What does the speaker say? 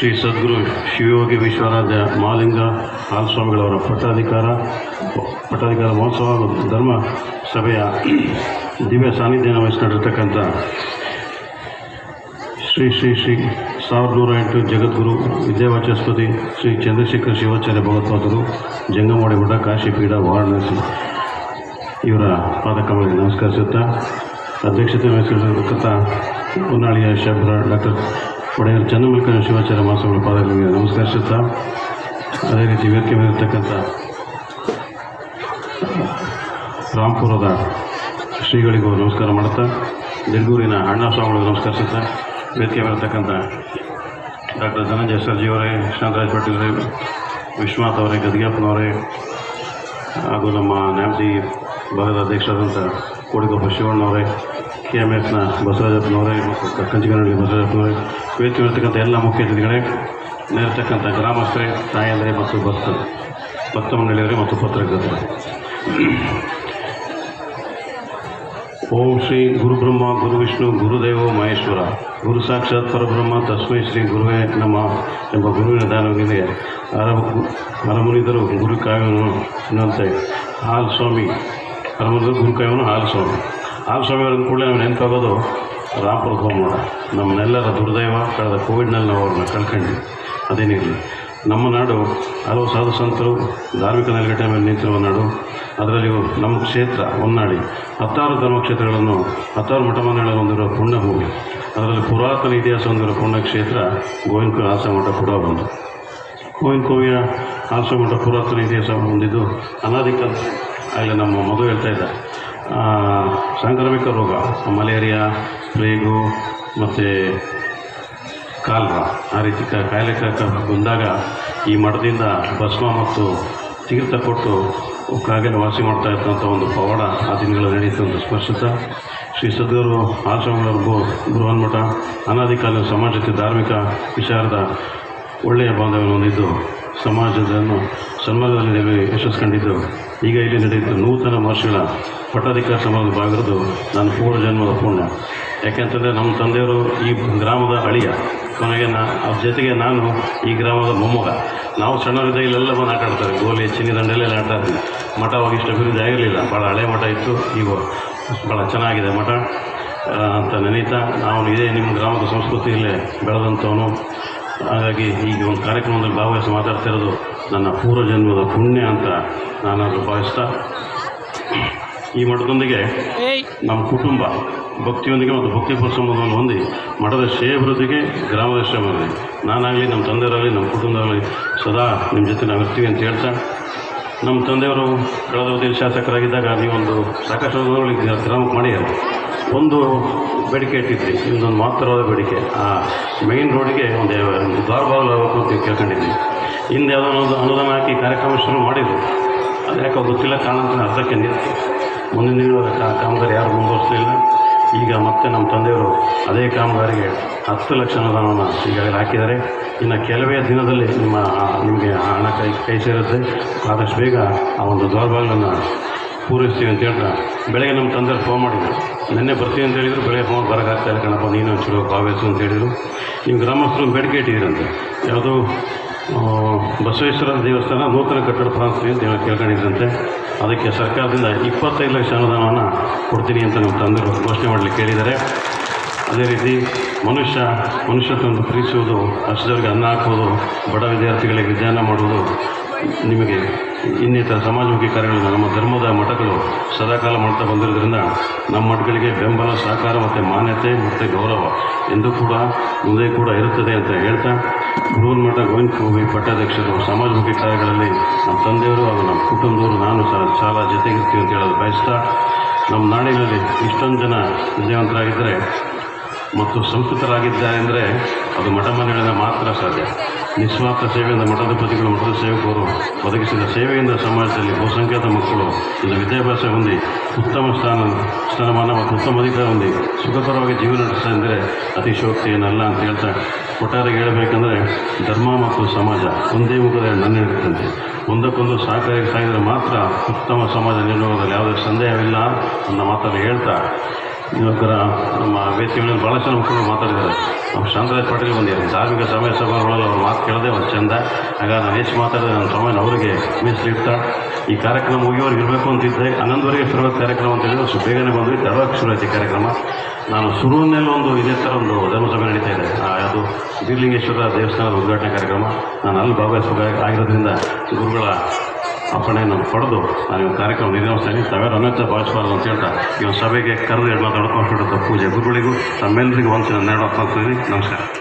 ಶ್ರೀ ಸದ್ಗುರು ಶಿವಯೋಗಿ ವಿಶ್ವರಾಜ ಮಹಾಲಿಂಗ ಹಾಲಸ್ವಾಮಿಗಳವರ ಪಟ್ಟಾಧಿಕಾರ ಪಟ್ಟಾಧಿಕಾರ ಮಹೋತ್ಸವ ಧರ್ಮ ಸಭೆಯ ದಿವ್ಯ ಸಾನ್ನಿಧ್ಯನ ವಹಿಸಿಕೊಂಡಿರ್ತಕ್ಕಂಥ ಶ್ರೀ ಶ್ರೀ ಶ್ರೀ ಸಾವಿರದ ನೂರ ಎಂಟು ಜಗದ್ಗುರು ವಿದ್ಯಾವಾಚಸ್ಪತಿ ಶ್ರೀ ಚಂದ್ರಶೇಖರ್ ಶಿವಾಚಾರ್ಯ ಭಗವತ್ಪಾದರು ಜಂಗಮವಾಡಿ ಮಠ, ಕಾಶಿಪೀಠ, ವಾರಣಾಸಿ ಇವರ ಪಾದಕಮಲಿಗೆ ನಮಸ್ಕರಿಸುತ್ತಾ, ಅಧ್ಯಕ್ಷತೆ ವಹಿಸಿರ್ತಕ್ಕಂಥ ಹೊನ್ನಾಳಿಯ ಶಬ್ರ ಡಾಕ್ಟರ್ ಒಡೆಯರ್ ಚನ್ನಮಲ್ಲಿಕಾರ್ಜುನ ಶಿವಾಚಾರ್ಯ ಮಾಸಗಳ ಪಾದಗಳಿಗೆ ನಮಸ್ಕರಿಸುತ್ತಾ ಅದೇ ರೀತಿ ವೇದಿಕೆ ಮೇಲಿರ್ತಕ್ಕಂಥ ರಾಂಪುರದ ಶ್ರೀಗಳಿಗೂ ನಮಸ್ಕಾರ ಮಾಡುತ್ತಾ ದಿರ್ಗೂರಿನ ಅಣ್ಣ ಸ್ವಾಮಿಗಳಿಗೂ ನಮಸ್ಕರಿಸುತ್ತಾ ವೇದಿಕೆ ಮೇಲಿರ್ತಕ್ಕಂಥ ಡಾಕ್ಟರ್ ಧನಂಜಯ ಸರ್ಜಿಯವರೇ ಶಾಂತರಾಜ್ ಪಾಟೀಲ್ ಅವರೇ, ವಿಶ್ವನಾಥ್ ಅವರೇ ಗದಿಗೆಪ್ಪನವರೇ ಹಾಗೂ ನಮ್ಮ ನ್ಯಾಮತಿ ಭಾಗದ ಅಧ್ಯಕ್ಷರಾದಂಥ ಕೋಡಿಗೊಬ್ಬ ಶಿವಣ್ಣವರೇ ಕೆ ಎಂ ಎಫ್ನ ಬಸವರಾಜಪ್ಪನವರೇ ಮತ್ತು ಕಂಚಿಗನಹಳ್ಳಿ ಬಸವರಾಜಪ್ಪನವರೇ ವೇದಿಕೆ ಎಲ್ಲ ಮುಖ್ಯ ಅತಿಥಿಗಳೇ, ನೇರತಕ್ಕಂಥ ಗ್ರಾಮಸ್ಥರೇ, ತಾಯಂದರೆ ಮತ್ತು ಭಕ್ತ ಭಕ್ತ ಮಂಡಳಿಯವರೇ ಮತ್ತು ಪತ್ರಕರ್ತರು. ಓಂ ಶ್ರೀ ಗುರುಬ್ರಹ್ಮ ಗುರು ವಿಷ್ಣು ಗುರುದೇವ ಮಹೇಶ್ವರ, ಗುರು ಸಾಕ್ಷಾತ್ ಪರಬ್ರಹ್ಮ ತಸ್ಮೈ ಶ್ರೀ ಗುರುವೇ ನಮ್ಮ ಎಂಬ ಗುರುವಿನ ದಾನವಿದೆ. ಅರಮ ಹರಮುನಿದರು ಗುರು ಕಾವ್ಯವನ್ನು ಎನ್ನುವಂತೆ ಹಾಲ್ ಸ್ವಾಮಿ, ಅರಮುನಿದರು ಗುರು ಹಾಲ್ ಸ್ವಾಮಿ. ಸ್ವಾಮಿ ಅವರ ಕೂಡಲೇ ನಾವು ನೆನಪಾಗೋದು ರಾಮಪುರ ಹೋಮೋಣ ನಮ್ಮನ್ನೆಲ್ಲರ ದುರ್ದೈವ ಕಳೆದ ಕೋವಿಡ್ನಲ್ಲಿ ನಾವು ಅವ್ರನ್ನ ಕಳ್ಕೊಂಡ್ವಿ. ಅದೇನಿರಲಿ ನಮ್ಮ ನಾಡು ಹಲವು ಸಾಧು ಸಂತರು ಧಾರ್ಮಿಕ ನೆಲೆಗಟ್ಟೆ ಮೇಲೆ ನಿಂತಿರುವ ನಾಡು. ಅದರಲ್ಲಿ ನಮ್ಮ ಕ್ಷೇತ್ರ ಹೊನ್ನಾಳಿ. ಹತ್ತಾರು ಧರ್ಮಕ್ಷೇತ್ರಗಳನ್ನು ಹತ್ತಾರು ಮಠ ಮಂದಿರಗಳನ್ನು ಹೊಂದಿರುವ ಪುಣ್ಯಭೂಮಿ. ಅದರಲ್ಲಿ ಪುರಾತನ ಇತಿಹಾಸ ಹೊಂದಿರುವ ಪುಣ್ಯಕ್ಷೇತ್ರ ಗೋವಿಂದ ಆಸ ಮಠ ಕೂಡ ಒಂದು. ಗೋವಿಂದ ಕೋವಿಯ ಆಸ ಮಠ ಪುರಾತನ ಇತಿಹಾಸ ಹೊಂದಿದ್ದು ಅನಾದಿಕ ಅಲ್ಲಿ ನಮ್ಮ ಮಗು ಹೇಳ್ತಾ ಇದ್ದ. ಆ, ಸಾಂಕ್ರಾಮಿಕ ರೋಗ, ಮಲೇರಿಯಾ ಪ್ಲೇಗು ಮತ್ತು ಕಾಲ್ರ, ಆ ರೀತಿ ಕಾಯಿಲೆ ಬಂದಾಗ ಈ ಮಠದಿಂದ ಭಸ್ಮ ಮತ್ತು ಚಿಕಿತ್ಸೆ ಕೊಟ್ಟು ಕಾಗೆಲ್ಲ ವಾಸಿ ಮಾಡ್ತಾ ಇದ್ದಂಥ ಒಂದು ಪವಾಡ ಆ ದಿನಗಳಲ್ಲಿ ನಡೀತು ಒಂದು ಸ್ಪರ್ಶಿತ. ಶ್ರೀ ಸದ್ಗುರು ಆಶ್ರಮಗಳ ಗೋ ಮಠ, ಅನಾದಿ ಸಮಾಜಕ್ಕೆ ಧಾರ್ಮಿಕ ವಿಚಾರದ ಒಳ್ಳೆಯ ಬಾಂಧವ್ಯವನ್ನು ಹೊಂದಿದ್ದು ಸಮಾಜದನ್ನು ಸನ್ಮಾನದಲ್ಲಿ ಯಶಸ್ಸು ಕಂಡಿದ್ದು. ಈಗ ಇಲ್ಲಿ ನಡೆಯುತ್ತೆ ನೂತನ ಮಹರ್ಷಿಗಳ ಪಟ್ಟಾಧಿಕಾರ ಸಮಾಜದ ಭಾಗದ್ದು ನನ್ನ ಪೂರ್ವ ಜನ್ಮದ ಪುಣ್ಯ. ಯಾಕೆಂತಂದರೆ ನಮ್ಮ ತಂದೆಯವರು ಈ ಗ್ರಾಮದ ಅಳಿಯ. ಕೊನೆಗೆ ನಾ, ಅವ್ರ ಜೊತೆಗೆ ನಾನು ಈ ಗ್ರಾಮದ ಮೊಮ್ಮಗ. ನಾವು ಸಣ್ಣವರಿದ್ದ ಇಲ್ಲೆಲ್ಲ ಬಂದು ಆಟ ಆಡ್ತಾರೆ. ಗೋಲಿ, ಚಿನ್ನಿ ದಂಡೆಲ್ಲ ಆಟ ಆಡ್ತೀವಿ. ಮಠ ಇಷ್ಟು ಅಭಿವೃದ್ಧಿ ಆಗಿರಲಿಲ್ಲ. ಭಾಳ ಹಳೆ ಮಠ ಇತ್ತು. ಈಗ ಭಾಳ ಚೆನ್ನಾಗಿದೆ ಮಠ. ಅಂತ ನೆನೀತಾ ನಾವು ಇದೇ ನಿಮ್ಮ ಗ್ರಾಮದ ಸಂಸ್ಕೃತಿಯಲ್ಲೇ ಬೆಳೆದಂಥವನು. ಹಾಗಾಗಿ ಈಗ ಒಂದು ಕಾರ್ಯಕ್ರಮದಲ್ಲಿ ಭಾಗವಹಿಸಿ ಮಾತಾಡ್ತಿರೋದು ನನ್ನ ಪೂರ್ವ ಜನ್ಮದ ಪುಣ್ಯ ಅಂತ ನಾನು ಭಾವಿಸ್ತಾ. ಈ ಮಠದೊಂದಿಗೆ ನಮ್ಮ ಕುಟುಂಬ ಭಕ್ತಿಯೊಂದಿಗೆ ಮತ್ತು ಭಕ್ತಿ ಸಂಬಂಧವನ್ನು ಹೊಂದಿ ಮಠದ ಶ್ರೇಯಭಿವೃದ್ಧಿಗೆ ಗ್ರಾಮದ ಇದೆ ನಾನಾಗಲಿ ನಮ್ಮ ತಂದೆಯವರಾಗಲಿ ನಮ್ಮ ಕುಟುಂಬದವರಾಗಲಿ ಸದಾ ನಿಮ್ಮ ಜೊತೆ ನಾವು ಇರ್ತೀವಿ ಅಂತ ಹೇಳ್ತಾ ನಮ್ಮ ತಂದೆಯವರು ಕಳೆದ ಅವಧಿಯಲ್ಲಿ ಶಾಸಕರಾಗಿದ್ದಾಗ ನೀವೊಂದು ಸಾಕಷ್ಟು ಗ್ರಾಮ ಮಾಡಿ ಒಂದು ಬೇಡಿಕೆ ಇಟ್ಟಿದ್ವಿ ಇನ್ನೊಂದು ಮಹತ್ತರವಾದ ಬೇಡಿಕೆ. ಆ ಮೈನ್ ರೋಡಿಗೆ ಒಂದು ದ್ವಾರಬಾಗಲು ಆಗಬೇಕು ಅಂತ ಕೇಳ್ಕೊಂಡಿದ್ವಿ ಹಿಂದೆ ಯಾವುದೋ ಒಂದು ಅನುದಾನ ಹಾಕಿ ಕಾರ್ಯಕ್ರಮ ಶುರು ಮಾಡಿದ್ರು. ಅದು ಯಾಕೋ ಗೊತ್ತಿಲ್ಲ ಅಂತ ಅರ್ಧಕ್ಕೆ ನಿಂತು. ಕಾ- ಕಾಮಗಾರಿ ಯಾರು ಮುಂದುವರಿಸಲಿಲ್ಲ. ಈಗ ಮತ್ತೆ ನಮ್ಮ ತಂದೆಯವರು ಅದೇ ಕಾಮಗಾರಿಗೆ ಹತ್ತು ಲಕ್ಷ ಅನುದಾನವನ್ನು ಈಗಾಗಲೇ ಹಾಕಿದ್ದಾರೆ. ಇನ್ನು ಕೆಲವೇ ದಿನದಲ್ಲಿ ನಿಮ್ಮ ನಿಮಗೆ ಹಣ ಕೈ ಕೈ ಸೇರುತ್ತೆ. ಆದಷ್ಟು ಬೇಗ ಆ ಒಂದು ದ್ವಾರಬಾಗಿಲನ್ನು ಪೂರೈಸ್ತೀವಿ ಅಂತ ಹೇಳ್ತಾ ಬೆಳಗ್ಗೆ ನಮ್ಮ ತಂದೆ ಫೋನ್ ಮಾಡಿದ್ರು. ನಿನ್ನೆ ಬರ್ತೀವಿ ಅಂತ ಹೇಳಿದ್ರು, ಬೆಳಗ್ಗೆ ಫೋನ್ ಬರೋಕ್ಕಾಗ್ತಾ ಇಲ್ಲ ಕಣಪ್ಪ, ನೀನು ಚಲೋ ಭಾವಿಸು ಅಂತ ಹೇಳಿದರು. ನೀವು ಗ್ರಾಮಸ್ಥರು ಬೇಡಿಕೆ ಇಟ್ಟಿದ್ದೀರಂತೆ. ಯಾವುದೋ ಬಸವೇಶ್ವರ ದೇವಸ್ಥಾನ, ನೂತನ ಕಟ್ಟಡ ಪ್ರಾಂತ್ಯ ಅಂತ ಕೇಳ್ಕೊಂಡಿದ್ದಂತೆ ಅದಕ್ಕೆ ಸರ್ಕಾರದಿಂದ ಇಪ್ಪತ್ತೈದು ಲಕ್ಷ ಅನುದಾನವನ್ನು ಕೊಡ್ತೀನಿ ಅಂತ ನಮ್ಮ ತಂದೆ ಘೋಷಣೆ ಮಾಡಲಿಕ್ಕೆ ಹೇಳಿದ್ದಾರೆ. ಅದೇ ರೀತಿ ಮನುಷ್ಯ, ಮನುಷ್ಯತ್ವವನ್ನು ಪ್ರೀತಿಸುವುದು ಹಸಿದವರಿಗೆ ಅನ್ನ ಹಾಕುವುದು, ಬಡ ವಿದ್ಯಾರ್ಥಿಗಳಿಗೆ ವಿಜ್ಞಾನ ಮಾಡುವುದು ನಿಮಗೆ ಇನ್ನಿತರ ಸಮಾಜಮುಖಿ ಕಾರ್ಯಗಳನ್ನು ನಮ್ಮ ಧರ್ಮದ ಮಠಗಳು ಸದಾಕಾಲ ಮಾಡ್ತಾ ಬಂದಿರೋದ್ರಿಂದ ನಮ್ಮ ಮಠಗಳಿಗೆ ಬೆಂಬಲ, ಸಹಕಾರ ಮತ್ತು ಮಾನ್ಯತೆ ಮತ್ತು ಗೌರವ ಎಂದು ಕೂಡ ಮುಂದೆ ಕೂಡ ಇರುತ್ತದೆ ಅಂತ ಹೇಳ್ತಾ ಬೃಹನ್ ಮಠ ಗೋವಿಂದ ಕೋವಿ ಪಟ್ಟಾಧ್ಯಕ್ಷರು ಸಮಾಜಮುಖಿ ಕಾರ್ಯಗಳಲ್ಲಿ ನಮ್ಮ ತಂದೆಯವರು ಹಾಗೂ ನಮ್ಮ ಕುಟುಂಬದವರು ನಾನು ಸಹ ಸಾಲ ಜೊತೆಗಿರ್ತೀವಿ ಅಂತ ಹೇಳೋದು ಬಯಸ್ತಾ ನಮ್ಮ ನಾಡಿನಲ್ಲಿ ಇಷ್ಟೊಂದು ಜನ ವಿದ್ಯಾವಂತರಾಗಿದ್ದರೆ ಮತ್ತು ಸಂಸ್ಕೃತರಾಗಿದ್ದಾರೆ ಅಂದರೆ ಅದು ಮಠ ಮನೆಗಳಿಂದ ಮಾತ್ರ ಸಾಧ್ಯ. ನಿಸ್ವಾರ್ಥ ಸೇವೆಯಿಂದ ಮಠದ ಪತಿಗಳು ಮಠದ ಸೇವಕರು ಒದಗಿಸಿದ ಸೇವೆಯಿಂದ ಸಮಾಜದಲ್ಲಿ ಬಹುಸಂಖ್ಯಾತ ಮಕ್ಕಳು ಇಂದು ವಿದ್ಯಾಭ್ಯಾಸ ಹೊಂದಿ ಉತ್ತಮ ಸ್ಥಾನ, ಸ್ಥಾನಮಾನ ಮತ್ತು ಉತ್ತಮ ಅಧಿಕಾರ ಹೊಂದಿ ಸುಖಕರವಾಗಿ ಜೀವನ ನಡೆಸ್ತಾ ಇದ್ದರೆ ಅತಿಶೋಕ್ತಿ ಏನಲ್ಲ ಅಂತ ಹೇಳ್ತಾ ಒಟ್ಟಾರೆ ಹೇಳಬೇಕಂದ್ರೆ ಧರ್ಮ ಮತ್ತು ಸಮಾಜ ಒಂದೇ ಮುಖದ ನನ್ನಿರುತ್ತಂತೆ ಒಂದಕ್ಕೊಂದು ಸಹಕಾರಿ ಸಾಗಿದರೆ ಮಾತ್ರ ಉತ್ತಮ ಸಮಾಜ ನಿರ್ಮಾಣದಲ್ಲಿ ಯಾವುದೇ ಸಂದೇಹವಿಲ್ಲ ಅನ್ನೋ ಮಾತನ್ನು ಹೇಳ್ತಾ ಇವತ್ತರ ನಮ್ಮ ವೇದಿಕೆ ಮೇಲೆ ಭಾಳ ಜನ ಮುಖಂಡರು ಮಾತಾಡಿದ್ದಾರೆ. ಶಾಂತರಾಜ್ ಪಾಟೀಲ್ ಬಂದಿದ್ದಾರೆ ಧಾರ್ಮಿಕ ಸಮಯ ಸಭೆಗಳಲ್ಲಿ ಅವ್ರ ಮಾತು ಕೇಳದೆ ಒಂದು ಚಂದ. ಹಾಗಾದ್ರೆ ನಾನು ಹೆಚ್ಚು ಮಾತಾಡಿದೆ ನನ್ನ ಸಮಯ ಅವರಿಗೆ ಮೀಸಲಿಡ್ತಾ ಈ ಕಾರ್ಯಕ್ರಮ ಮುಗಿಯೋರಿಗೆ ಇರಬೇಕು ಅಂತಿದ್ದೆ ಹನ್ನೊಂದುವರೆಗೆ ಶುರುವಾದ ಕಾರ್ಯಕ್ರಮ ಅಂತ ಹೇಳಿದ್ರೆ ಸ್ವಲ್ಪ ಬೇಗನೆ ಬಂದ್ವಿ. ತಡವಾಗಿ ಈ ಕಾರ್ಯಕ್ರಮ. ನಾನು ಶುರುವಿನಲ್ಲಿ ಒಂದು ಇದೇ ಥರ ಒಂದು ಧರ್ಮಸಭೆ ನಡೀತಾ ಇದೆ. ಅದು ಬೀರ್ಲಿಂಗೇಶ್ವರ ದೇವಸ್ಥಾನದ ಉದ್ಘಾಟನೆ ಕಾರ್ಯಕ್ರಮ. ನಾನು ಅಲ್ಲಿ ಭಾಗವಹಿಸಬೇಕಾಗಿರೋದ್ರಿಂದ ಗುರುಗಳ ಅಪ್ಪಣೆಯನ್ನು ಪಡೆದು ನಾನು ಕಾರ್ಯಕ್ರಮ ನಿರ್ವಹಿಸ್ತೀನಿ ತಾವ್ಯಾರು ಅನ್ಯಥ ಭಾವಿಸಬಾರ್ದು ಅಂತ ಹೇಳ್ತಾ ಒಂದು ಸಭೆಗೆ ಕರೆದು ಎಲ್ಲ ಮಾತಾಡ್ಕೊಂಡು ಪೂಜೆ ಗುರುಗಳಿಗೂ ತಮ್ಮೆಲ್ಲರಿಗೂ ಒಂದು ನೆರಳು ನಮಸ್ಕಾರ.